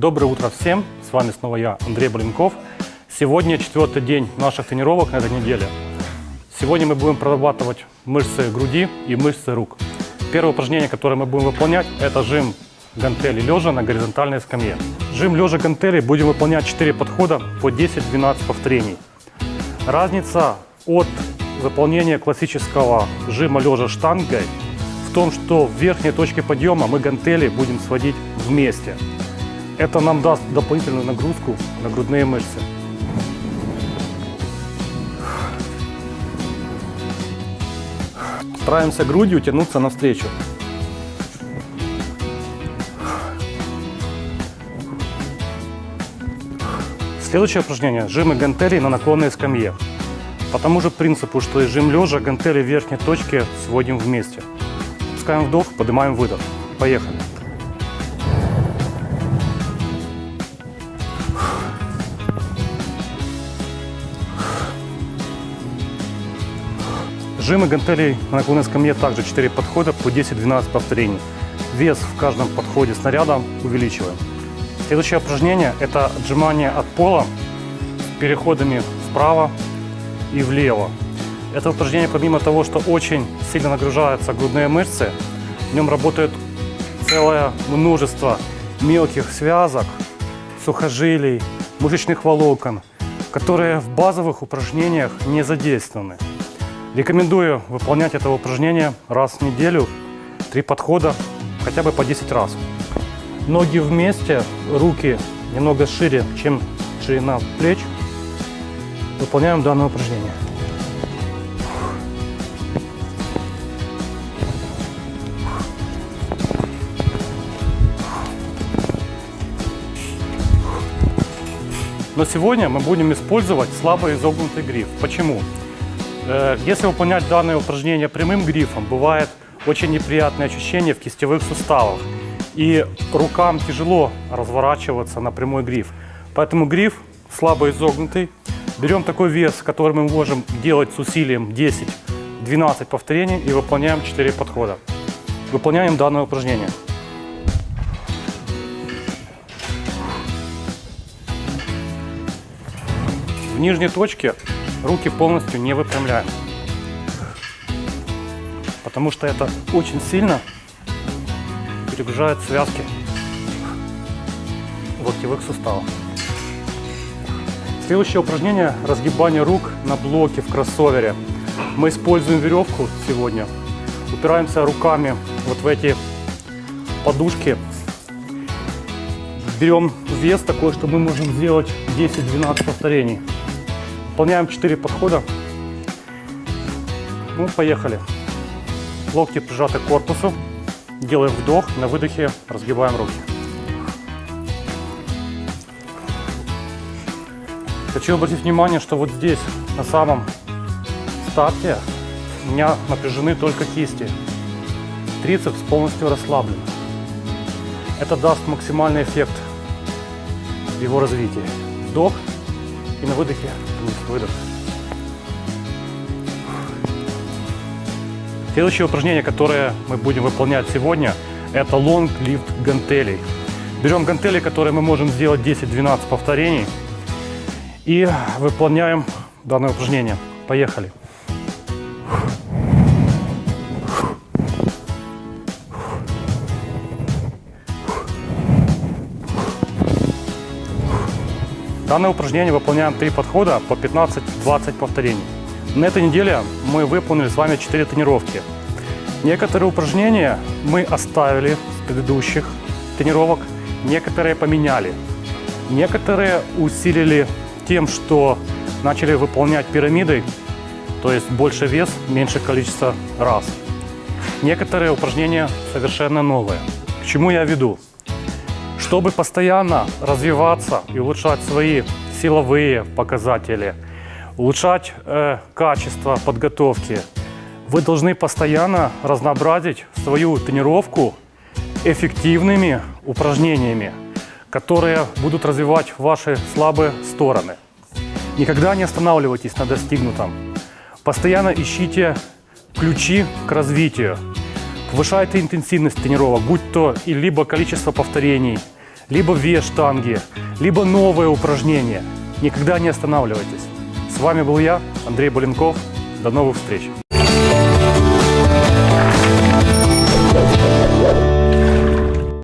Доброе утро всем! С вами снова я, Андрей Блинков. Сегодня четвертый день наших тренировок на этой неделе. Сегодня мы будем прорабатывать мышцы груди и мышцы рук. Первое упражнение, которое мы будем выполнять, это жим гантели лежа на горизонтальной скамье. Жим лежа гантели будем выполнять 4 подхода по 10-12 повторений. Разница от выполнения классического жима лежа штангой в том, что в верхней точке подъема мы гантели будем сводить вместе. Это нам даст дополнительную нагрузку на грудные мышцы. Стараемся грудью тянуться навстречу. Следующее упражнение – жимы гантелей на наклонной скамье. По тому же принципу, что и жим лежа, гантели в верхней точке сводим вместе. Пускаем вдох, поднимаем выдох. Поехали. Жимы гантелей на наклонной скамье также 4 подхода по 10-12 повторений. Вес в каждом подходе снаряда увеличиваем. Следующее упражнение – это отжимание от пола переходами вправо и влево. Это упражнение, помимо того, что очень сильно нагружаются грудные мышцы, в нем работает целое множество мелких связок, сухожилий, мышечных волокон, которые в базовых упражнениях не задействованы. Рекомендую выполнять это упражнение раз в неделю, три подхода, хотя бы по 10 раз. Ноги вместе, руки немного шире, чем ширина плеч. Выполняем данное упражнение. Но сегодня мы будем использовать слабо изогнутый гриф. Почему? Э, Если выполнять данное упражнение прямым грифом, бывает очень неприятное ощущение в кистевых суставах. И рукам тяжело разворачиваться на прямой гриф. Поэтому гриф слабо изогнутый. Берем такой вес, который мы можем делать с усилием 10-12 повторений и выполняем 4 подхода. Выполняем данное упражнение. В нижней точке руки полностью не выпрямляем. Потому что это очень сильно перегружает связки локтевых суставов. Следующее упражнение – разгибание рук на блоке в кроссовере. Мы используем веревку сегодня. Упираемся руками вот в эти подушки. Берем вес такой, что мы можем сделать 10-12 повторений. Выполняем 4 подхода. Ну, поехали. Локти прижаты к корпусу. Делаем вдох, на выдохе разгибаем руки. Хочу обратить внимание, что вот здесь, на самом старте, у меня напряжены только кисти. Трицепс полностью расслаблен. Это даст максимальный эффект его развитии. Вдох и на выдохе вниз, выдох. Следующее упражнение, которое мы будем выполнять сегодня, это long lift гантелей. Берем гантели, которые мы можем сделать 10-12 повторений и выполняем данное упражнение. Поехали. Данное упражнение выполняем 3 подхода по 15-20 повторений. На этой неделе мы выполнили с вами 4 тренировки. Некоторые упражнения мы оставили с предыдущих тренировок, некоторые поменяли. Некоторые усилили тем, что начали выполнять пирамидой, то есть больше вес, меньше количество раз. Некоторые упражнения совершенно новые. К чему я веду? Чтобы постоянно развиваться и улучшать свои силовые показатели, улучшать э, качество подготовки, вы должны постоянно разнообразить свою тренировку эффективными упражнениями, которые будут развивать ваши слабые стороны. Никогда не останавливайтесь на достигнутом. Постоянно ищите ключи к развитию. Повышайте интенсивность тренировок, будь то и либо количество повторений, либо вес штанги, либо новое упражнение. Никогда не останавливайтесь. С вами был я, Андрей Буленков. До новых встреч!